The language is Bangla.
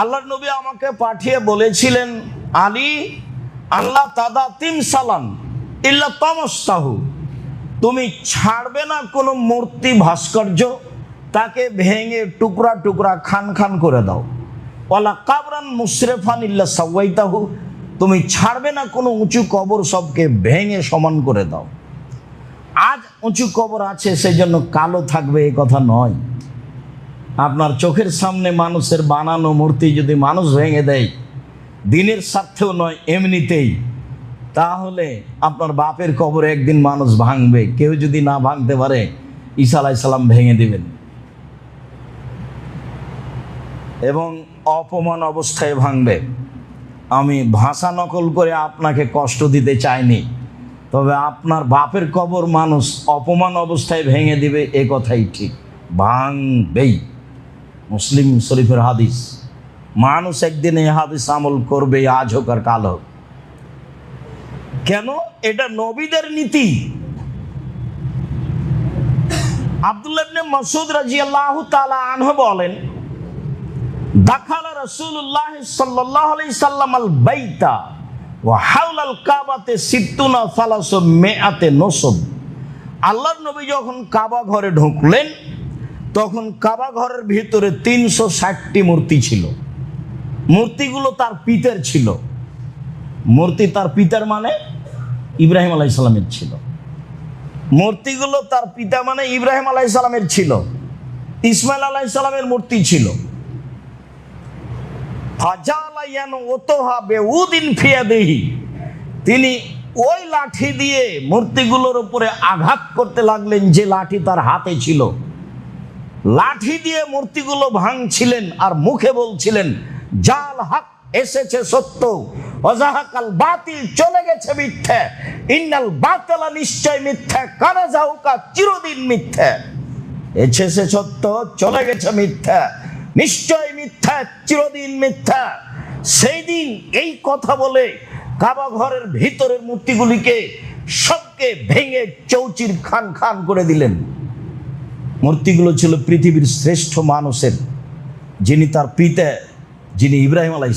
আল্লাহ নবী আমাকে পাঠিয়ে বলেছিলেন, আলী, আল্লাহ তাদা তিম সালান ইল্লা তমস্তাহু তুমি ছাড়বে না কোনো মূর্তি ভাস্কর্য, তাকে ভেঙে টুকরা টুকরা খান খান করে দাও। ওয়ালা কাবরান মুশরেফান ইল্লা সাওয়াইতাহু। তুমি ছাড়বে না কোনো উঁচু কবর সবকে ভেঙে সমান করে দাও। আজ উঁচু কবর আছে সেই জন্য কালো থাকবে এই কথা নয়। আপনার চোখের সামনে মানুষের বানানো মূর্তি যদি মানুষ ভেঙে দেয়, দিনের স্বার্থেও নয়, এমনিতেই। তাহলে আপনার বাপের কবরে একদিন মানুষ ভাঙবে। কেউ যদি না ভাঙতে পারে, ঈসা আলাইসাল্লাম ভেঙে দিবেন। এবং অপমান অবস্থায় ভাঙবে। আমি ভাষা নকল করে আপনাকে কষ্ট দিতে চাইনি, তবে আপনার বাপের কবর মানুষ অপমান অবস্থায় ভেঙে দিবে, এ কথাই ঠিক। ভাঙবেই। মুসলিম শরীফের হাদিস, মানুষ একদিন এই হাদিস আমল করবে, আজ হোক আর কাল হোক। কেন? এটা নবীদের নীতি। আব্দুল্লাহ ইবনে মাসুদ রাদিয়াল্লাহু তাআলা আনহু বলেন, দাখালা রাসূলুল্লাহ সাল্লাল্লাহু আলাইহি সাল্লাম আল বাইতা ওয়া হাওলাল কাবাতে সিত্তুনা সালাসু মিআতে নসব। আল্লাহর নবী যখন কাবা ঘরে ঢুকলেন তখন কাবা ঘরের ভিতরে তিনশো ষাটটি মূর্তি ছিল। মূর্তিগুলো তার পিতের ছিল। মূর্তি তার পিতার মানে ইব্রাহিম আলাইসালামের ছিল। মূর্তিগুলো তার পিতা মানে ইব্রাহিম আলাইসালামের ছিল। ইসমাইল আলাইসালামের মূর্তি ছিল। তিনি ওই লাঠি দিয়ে মূর্তিগুলোর উপরে আঘাত করতে লাগলেন যে লাঠি তার হাতে ছিল। লাঠি দিয়ে মূর্তিগুলো ভাঙছিলেন আর মুখে বলছিলেন, জাল হক, এসেছে সত্য। অজাহাকাল বাতিল, চলে গেছে মিথ্যে। ইন্নাল বাতলা নিশ্চয় মিথ্যে। কানা যাউকা চিরদিন মিথ্যে। এসেছে সত্য, চলে গেছে মিথ্যা। নিশ্চয় মিথ্যা, চিরদিন মিথ্যা। সেই দিন এই কথা বলে কাবা ঘরের ভিতরের মূর্তিগুলিকে সবকে ভেঙে চৌচির খান খান করে দিলেন। মূর্তিগুলো ছিল পৃথিবীর শ্রেষ্ঠ মানুষের যিনি তার পিতা যিনি ইব্রাহিম আলাই